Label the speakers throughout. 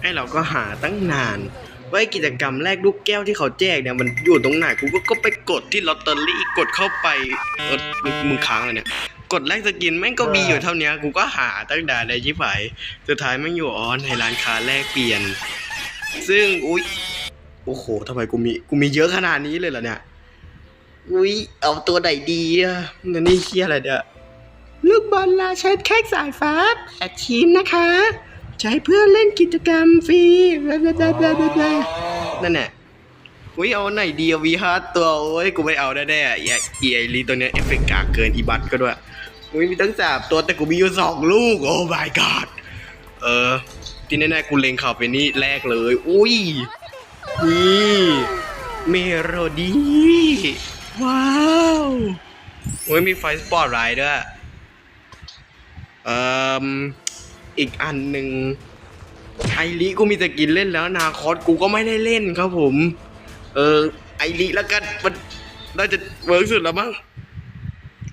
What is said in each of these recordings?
Speaker 1: ไอ้เราก็หาตั้งนานว่ากิจกรรมแรกลูกแก้วที่เขาแจกเนี่ยมันอยู่ตรงไหนกูก็ก็ไปกดที่ลอตเตอรี่กดเข้าไปเออมึงค้างเลยเนี่ย กดแลกสกินแม่งก็มีอยู่เท่านี้กูก็หาตั้งนานในชิบหายสุดท้ายแม่งอยู่อ๋อในร้านค้าแลกเปลี่ยน ซึ่งอุ้ยโอ้โหทำไมกูมีกูมีเยอะขนาดนี้เลยเหรอเนี่ยอุ้ยเอาตัวไหนดีอะนั่นนี่เคียอะไรเนี่ยลูกบอลลาเชนเค้กสายฟ้าแปดชิ้นนะคะ ใช้เพื่อเล่นกิจกรรมฟรีนั่นแหละอุ้ยเอาไหนดีวีฮาร์ตัวโอ้ยกูไม่เอาแน่ๆอะไอ้ไอ้ไอรีตัวเนี้ยเอฟเฟกต์กากเกินอีบัตก็ด้วยอุ้ยมีตั้งสามตัวแต่กูมีอยู่สองลูก โอ้ my god เออ ที่แน่ๆกูเล็งเขาวไปนี่แรกเลย อุ้ยนี่เมโลดี้ว้าวโอ้ยมีไฟสปอร์ตไลท์ด้วยเอ่อ อีกอันหนึ่งไอริกูมีแต่กินเล่นแล้วนาคอสกูก็ไม่ได้เล่นครับผม เออไอริแล้วกันมันน่าจะเวิร์กสุดแล้วมั้ง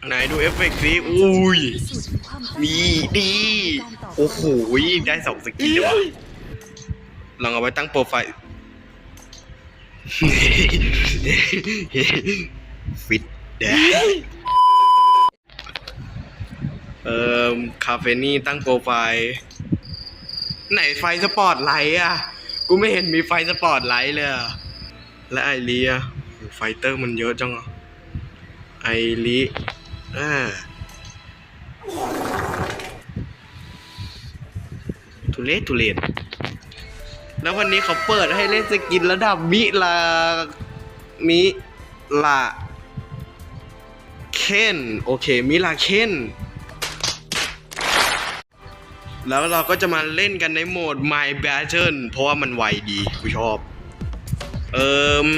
Speaker 1: ไหนดูเอฟเฟกต์สิอุ้ยมีดี โอ้โหได้สองสกินเลยวะลองเอาไว้ตั้งโปรไฟล์ฟิตแด เอ่อคาเฟนี่ตั้งโปรไฟล์ไหนไฟสปอร์ตไลท์อะ กูไม่เห็นมีไฟสปอร์ตไลท์เลยอะและไอรีอะไฟเตอร์มันเยอะจังอะไอรีอ่าทุเรศทุเรศแล้ววันนี้เขาเปิดให้เล่นสกินระดับมิลา มิลา เคน โอเค มิลาเคน แล้วเราก็จะมาเล่นกันในโหมด My Battle เพราะว่ามันไวดีกูชอบ เอิม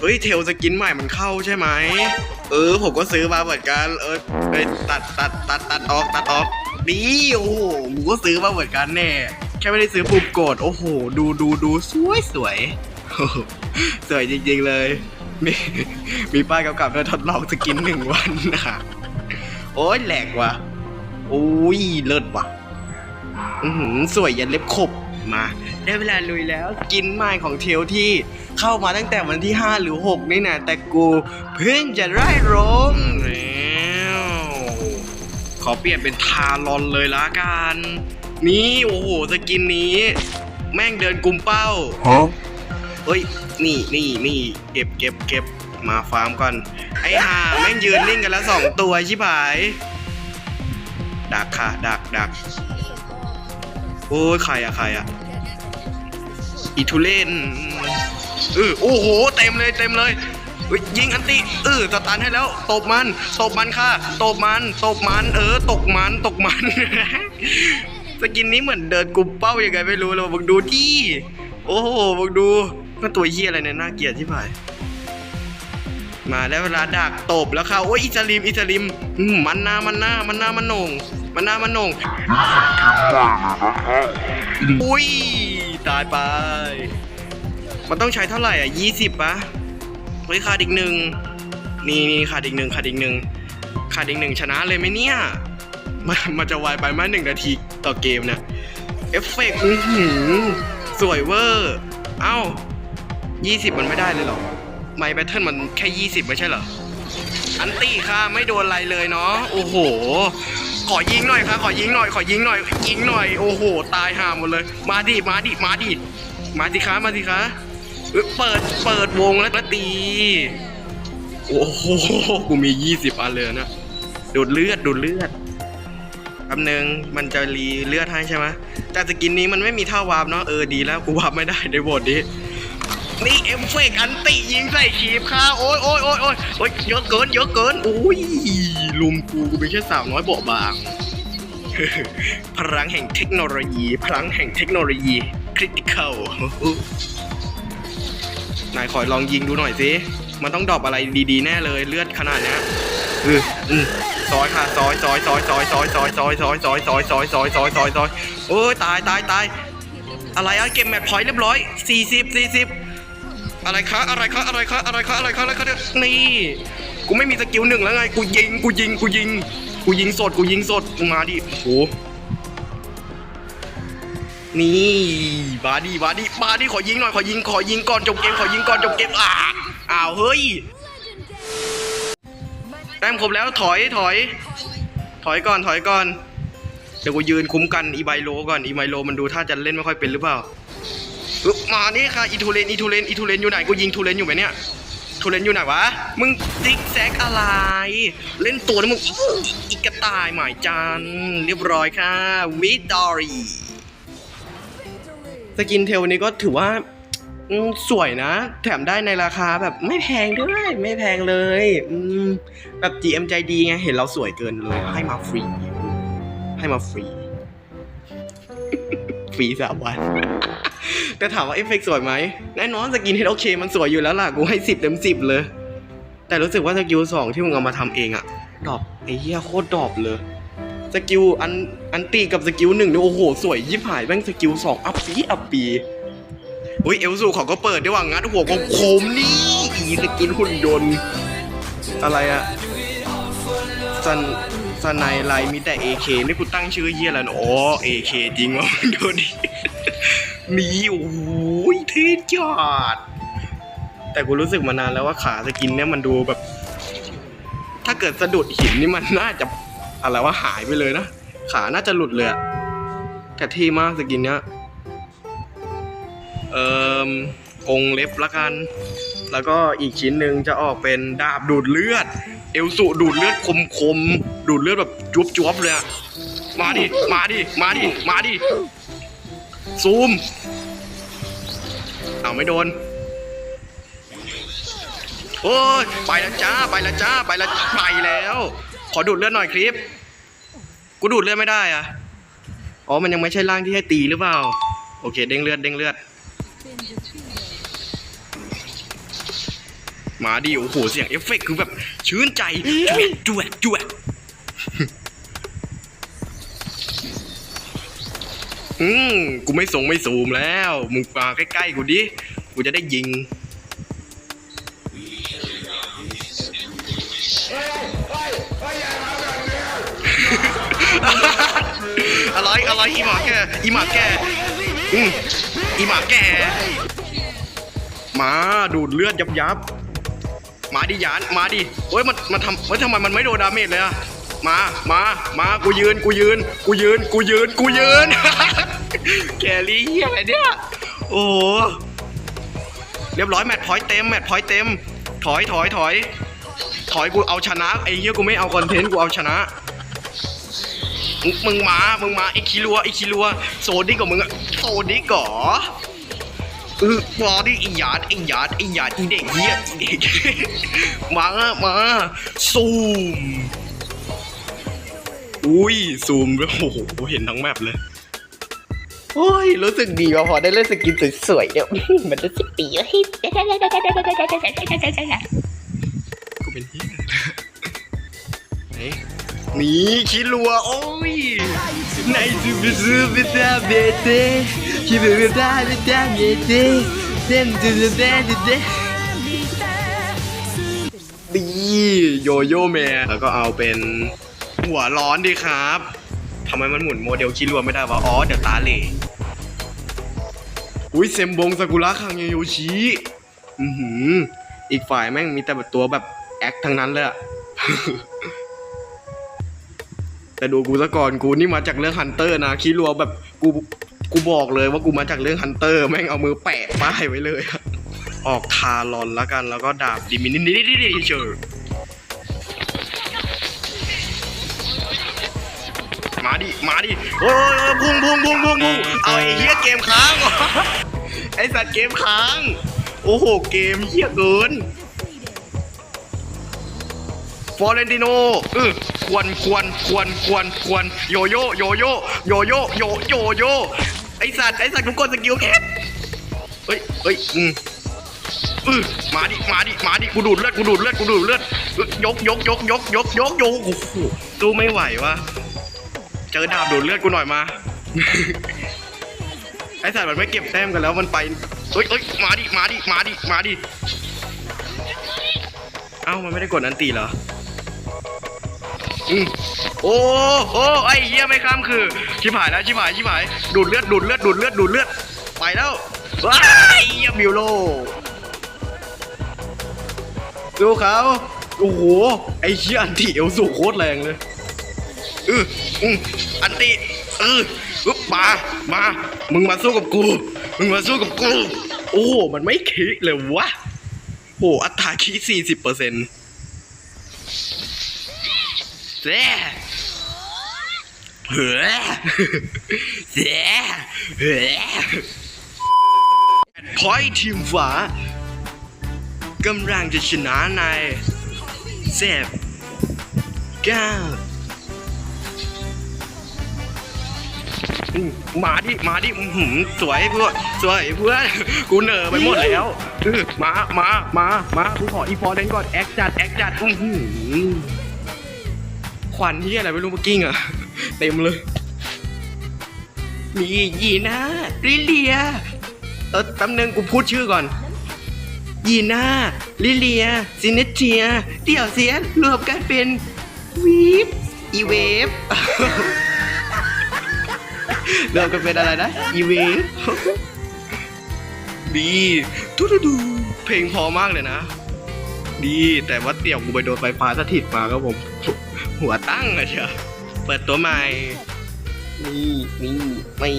Speaker 1: เฮ้ยเทลสกินใหม่มันเข้าใช่ไหม เออ ผมก็ซื้อมาเหมือนกัน เออไปตัดตัดตัดตัดออกตัดออกดีโอ้โหกูก็ซื้อมาเหมือนกันแน่แค่ไม่ได้ซื้อปุ่มกด โอ้โห ดูดูดูสวยสวยสวยจริงๆเลย มีมีป้ายกำกับด้วยทดลองสกินหนึ่งวันนะโอ้ยแหลกว่ะโอ้ยเลิศว่ะ อือหือสวยยันเล็บขบมา ได้เวลาลุยแล้วสกินใหม่ของเทลที่เข้ามาตั้งแต่วันที่ 5 หรือ 6 นี่นะแต่กูเพิ่งจะได้ลงแล้วขอเปลี่ยนเป็นทารอนเลยละกัน นี่โอ้โหสกินนี้ แม่งเดินกุมเป้า
Speaker 2: Huh?
Speaker 1: เฮ้ย นี่นี่นี่เก็บเก็บเก็บมาฟาร์มก่อน ไอ้ห่าแม่งยืนนิ่งกันแล้วสองตัวชิบหาย ดักค่ะ ดักดัก โอ้ยใครอะใครอะอีทุเล่นเออโอ้โห เต็มเลยเต็มเลยยิงอันติเออสตันให้แล้วตบมันตบมันค่ะตบมันตบมัน เออ ตกมันตกมันสกินนี้เหมือนเดินกุมเป้ายังไงไม่รู้เลยมึงดูดิโอ้โหมึงดูมันตัวเฮียอะไรเนี่ยน่าเกลียดที่ผาย มาแล้วเวลาดักตบแล้วค่ะโอ้ยอิสลิมอิสลิมมันนามันนามันนามันนงมันนามันนงอุ้ยตายไป มันต้องใช้เท่าไหร่อะยี่สิบปะเฮ้ยขาดอีกหนึ่งนี่นี่ขาดอีกหนึ่งขาดอีกหนึ่งขาดอีกหนึ่งชนะเลยไหมเนี่ยมันมันจะไวไปไหมหนึ่งนาทีต่อเกมเนี่ยเอฟเฟกต์สวยเวอร์ เอ้ายี่สิบมันไม่ได้เลยหรอ ไมแบทเทิลมันแค่ 20 ไม่ใช่เหรอ อันตี้ค่ะไม่โดนอะไรเลยเนาะ โอ้โห ขอยิงหน่อยค่ะ ขอยิงหน่อย ขอยิงหน่อย ยิงหน่อย โอ้โห ตายห่าหมดเลย มาดิ มาดิ มาดิ มาดิคะมาดิคะเอ้ยเปิด เปิดวงแล้วแล้วตี โอ้โห กูมี 20 อันเลยนะดูดเลือดดูดเลือดคำหนึ่งมันจะรีเลือดให้ใช่ไหมแต่สกินนี้มันไม่มีท่าวาร์ปเนาะ เออดีแล้ว กูวาร์ปไม่ได้ในบทนี้ นี่เอ็มเฟกอันติยิงใส่ขีบค่ะโอ้ยโอ้ยโอ้ยโอ้ยโอ้ยเยอะเกินเยอะเกินโอ้ยลุมกูกูเป็นแค่สาวน้อยเบาบางพลังแห่งเทคโนโลยี พลังแห่งเทคโนโลยีคริติคอลนายขอยลองยิงดูหน่อยสิมันต้องดรอปอะไรดีๆแน่เลยเลือดขนาดนี้ยเอออืมซอยค่ะซอยซอยซอยซอยซอยซอยซอยซอยซอยซอยซอยซอยซอยซอยซอยโอ้ยตายตายตายอะไรอะเกมแมทพอยต์เรียบร้อยสี่สิบสี่สิบ อะไรคะอะไรคะอะไรคะอะไรคะอะไรคะอะไรคะเนี่ยนี่กูไม่มีสกิลหนึ่งแล้วไงกูยิงกูยิงกูยิงกูยิงสดกูยิงสดมาดิโอ้โหนี่บาดี้บาดี้บาดี้ขอยิงหน่อยขอยิงขอยิงก่อนจบเกมขอยิงก่อนจบเกมอ่าอ้าวเฮ้ยแต้มครบแล้วถอยถอย ถอยก่อนถอยก่อนเดี๋ยวกูยืนคุ้มกันอีไบโลก่อนอีไบโลมันดูท่าจะเล่นไม่ค่อยเป็นหรือเปล่า มานี่ค่ะอีทูเลนอีทูเลนอีทูเลนอยู่ไหนกูยิงทูเลนอยู่ไหมเนี่ยทูเลนอยู่ไหนวะมึงซิกแซกอะไร เล่นตัวนี่มึงอีกระต่ายหมายจันเรียบร้อยค่ะวิตอรี่สกินเทลนี้ก็ถือว่าสวยนะ แถมได้ในราคาแบบไม่แพงด้วย ไม่แพงเลยแบบ GM ใจดีไง เห็นเราสวยเกินเลย ให้มาฟรี ให้มาฟรี ฟรีสามวัน แต่ถามว่าเอฟเฟกต์สวยไหมแน่นอนสกินเฮดโอเคมันสวยอยู่แล้วล่ะกูให้สิบเต็มสิบเลย แต่รู้สึกว่าสกิลสองที่มึงเอามาทำเองอะดรอปไอ้เหี้ยโคตรดรอปเลยสกิลอันอันตีกับสกิลหนึ่งเนี่ยโอ้โห สวยยิบหายแม่งสกิลสองอัพปีอัพปีอุ้ยเอลซูเขาก็เปิดด้วยว่างัดหัวของโคมนี่อีสกินหุ่นยนต์อะไรอะซันซันไนไลมีแต่ AK นี่กูตั้งชื่อเยี่ยแล้วนะอ๋อ AK จริงวะดูดิ มีโอ้โหเท่จัดแต่กูรู้สึกมานานแล้วว่าขาสกินเนี่ยมันดูแบบ ถ้าเกิดสะดุดหินนี่มันน่าจะอะไรว่าหายไปเลยนะ ขาน่าจะหลุดเลยอะแต่เท่มากสกินเนี้ยเอ่อกรงเล็บละกัน แล้วก็อีกชิ้นหนึ่งจะออกเป็นดาบดูดเลือด เอลสุดูดเลือดคมคมๆดูดเลือดแบบจุ๊บจวบๆเลยอะมาดิ มาดิ มาดิ มาดิ ซูม เอาไม่โดน โอ้ยไปแล้วจ้า ไปแล้วจ้า ไปแล้วไปแล้ว ขอดูดเลือดหน่อยคลิป กูดูดเลือดไม่ได้อะอ๋อ มันยังไม่ใช่ร่างที่ให้ตีหรือเปล่า โอเค เด้งเลือด เด้งเลือด มาดิ โอ้โห เสียงเอฟเฟกคือแบบ ชื่นใจจวดจวดจวด อืมกูไม่ส่งไม่ซูมแล้ว มึงมาใกล้ๆกูดิ กูจะได้ยิง อะไรอะไรอีหมาแกอีหมาแกอืมอีหมาแกมาดูดเลือดยับยับมาดิยานมาดิเฮ้ยมันมันทำเฮ้ยทำไมมันไม่โดนดาเมจเลยอะมา มา มา กูยืน กูยืน กูยืน กูยืน กูยืน แกลี่เหี้ยอะไรเนี่ย โอ้โหเรียบร้อยแมตช์พอยต์เต็มแมตช์พอยต์เต็ม ถอยถอยถอย ถอยกูเอาชนะไอ้เหี้ยกูไม่เอาคอนเทนต์กูเอาชนะ มึงมึงมามึงมาไอ้คิรัวไอ้คิรัวโซดิกกับมึงอะโซดิกก่อเออมาดิไอ้หยาดไอ้หยาดไอ้หยาดอีเด็กเหี้ยอีเด็กมามาซูมอุ้ยซูมแล้วโอ้โหเห็นทั้งแมปเลย โอ้ยรู้สึกดีว่ะพอได้เล่นสกินสวยๆเนี่ยมันรู้สึกดีเฮ้ยกูเป็นเฮียไหนนี่คิรัวโอ้ยในซูบิซูบิซาเบเต้คิบิบิซาบิซาเบเต้เต้นจูจูเต้จูเต้ดีโยโย่แมนแล้วก็เอาเป็นหัวร้อนดีครับ ทำไมมันหมุนโมเดลคิรัวไม่ได้วะ อ๋อ เดี๋ยวตาเหล่อุ้ยเซมบงซากุระคังเยโยชิอือหือ อีกฝ่ายแม่งมีแต่แบบตัวแบบแอคทั้งนั้นเลยอะแต่ดูกูซะก่อนกูนี่มาจากเรื่องฮันเตอร์นะคิดรัวแบบกูกูบอกเลยว่ากูมาจากเรื่องฮันเตอร์แม่งเอามือแปะป้ายไว้เลย ออกทารอนแล้วกันแล้วก็ดาบดิมินินิเชอร์ มาดิ มาดิโอ้ยพุ่งพุ่งพุ่งพุ่งพุ่งเอาไอ้เหี้ยเกมค้างไอ้สัตว์เกมค้าง โอ้โห เกมเหี้ยเกินฟอเรนติโนเออควรควรควรควรควรโยโย่โยโย่โยโย่โยโยโย่ไอสัตว์ไอสัตว์กูกดสกิลแคทเฮ้ยเฮ้ยอืมเออมาดิมาดิมาดิกูดูดเลือดกูดูดเลือดกูดูดเลือดเอ้ยยกยกยกยกยกยกยกโอ้โหสู้ไม่ไหววะ เจอดาบดูดเลือดกูหน่อยมา ไอสัตว์มันไม่เก็บแต้มกันแล้วมันไปเฮ้ยเฮ้ยมาดิ มาดิ มาดิ มาดิ เอ้า มันไม่ได้กดอันตีเหรอ อืมโอ้โอ้ไอเหี้ยไม่ข้ามคือ ชิบหายแล้ว ชิบหาย ชิบหาย ดูดเลือด ดูดเลือด ดูดเลือด ดูดเลือด ไปแล้วว้ายเหี้ยบิวโล ดูเขาโอ้โห ไอเหี้ยอันติเอลสูงโคตรแรงเลย อือ อืออันติเอออึ๊บมามา มึงมาสู้กับกู มึงมาสู้กับกู โอ้โหมันไม่คิดเลยวะโหอัตราคิดสี่สิบเปอร์เซ็นต์เซ่เฮ้อเซ่เฮ้อพอยทีมฝากำลังจะชนะในเซฟเก้า มมาดิ มาดิอื้อหือสวยเพื่อนสวยเพื่อนกูเหน่อไปหมดแล้วเออมา มา มา มากูขออีฟอร์เรนก่อนแอคจัดแอคจัดอื้อหือควันที่อะไรไม่รู้เมื่อกี้อะ เต็มเลย มียีน่าลิเลีย เออแป๊บนึงกูพูดชื่อก่อน ยีน่าลิเลียซินเนเทีย เดี่ยวเสียรวมกันเป็นวีฟอีเวฟ เริ่มกันเป็นอะไรนะ อีเวฟดีทุดูดูเพลงพอมากเลยนะ ดีแต่ว่าเตี่ยวกูไปโดนไฟฟ้าสถิตมาครับผม หัวตั้งอะเชียวเปิดตัวใหม่นี่นี่ไม่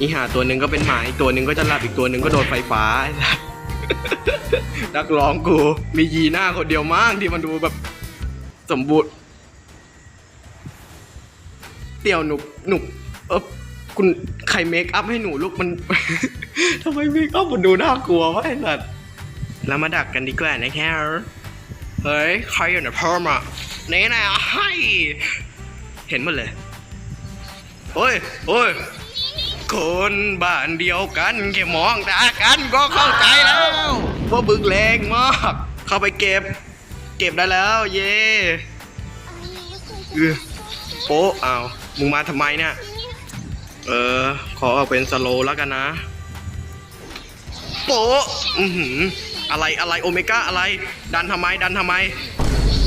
Speaker 1: อีหาตัวหนึ่งก็เป็นหมาอีกตัวหนึ่งก็จะหลับอีกตัวหนึ่งก็โดนไฟฟ้านักร้องกู มียีหน้าคนเดียวมากที่มันดูแบบ สมบูรณ์ เตี่ยวหนุกหนุกเออคุณใครเมคอัพให้หนูลูกมัน ทำไมเมคอัพมันดูน่ากลัววะไอ้สัตว์เรามาดักกันดีกว่านะครับเฮ้ยใครอยู่ในพร้อมอะนี่นะให้เห็นหมดเลยโอ้ยโอ้ยคนบ้านเดียวกันแค่มองตากันก็เข้าใจแล้วว่าบึกแรงมากเข้าไปเก็บ เก็บได้แล้ว เย่เออโป๊ะอ้าว มึงมาทำไมเนี่ย เออ ขอเอาเป็นสโลแล้วกันนะ โปะอือหืออะไรอะไรโอเมก้าอะไร ดันทำไมดันทำไม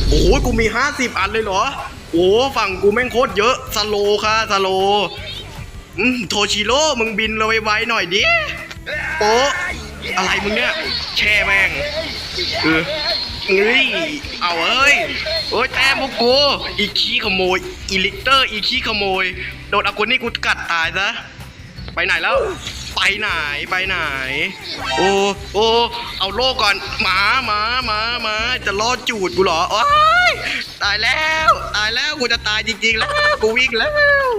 Speaker 1: โอ้โหกูมีห้าสิบอันเลยเหรอ โอ้ฝั่งกูแม่งโคตรเยอะสโลค่ะสโลอืมโทชิโร่มึงบินเราไวๆหน่อยดิ โปะอะไรมึงเนี่ย แช่แม่งเออ เฮ้ย เอาเอ้ยโอ้ยแต้มพวกกู อีขี้ขโมย อีลิเตอร์ อีขี้ขโมย โดนอากุนี่กูกัดตายซะ ไปไหนแล้ว ไปไหน ไปไหน โอ้ โอ้ เอาโล่ก่อน หมาหมาหมาหมาจะล่อจูดกูเหรอโอ้ยตายแล้ว ตายแล้ว กูจะตายจริง ๆ แล้ว กูวิ่งแล้ว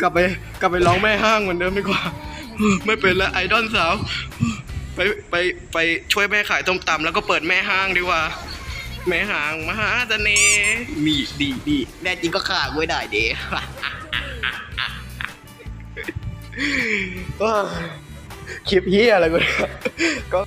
Speaker 1: กลับไป กลับไปร้องแม่ห้างเหมือนเดิมดีกว่า ไม่เป็นแล้วไอดอลสาว ไปไปไปช่วยแม่ขายต้มตำแล้วก็เปิดแม่ห้างดีกว่า แม่ห้างมหาเสน่ห์มีดีดีแน่จริงก็ขาดไว้ได้เด้คลิปเฮียอะไรกูเนี่ยก็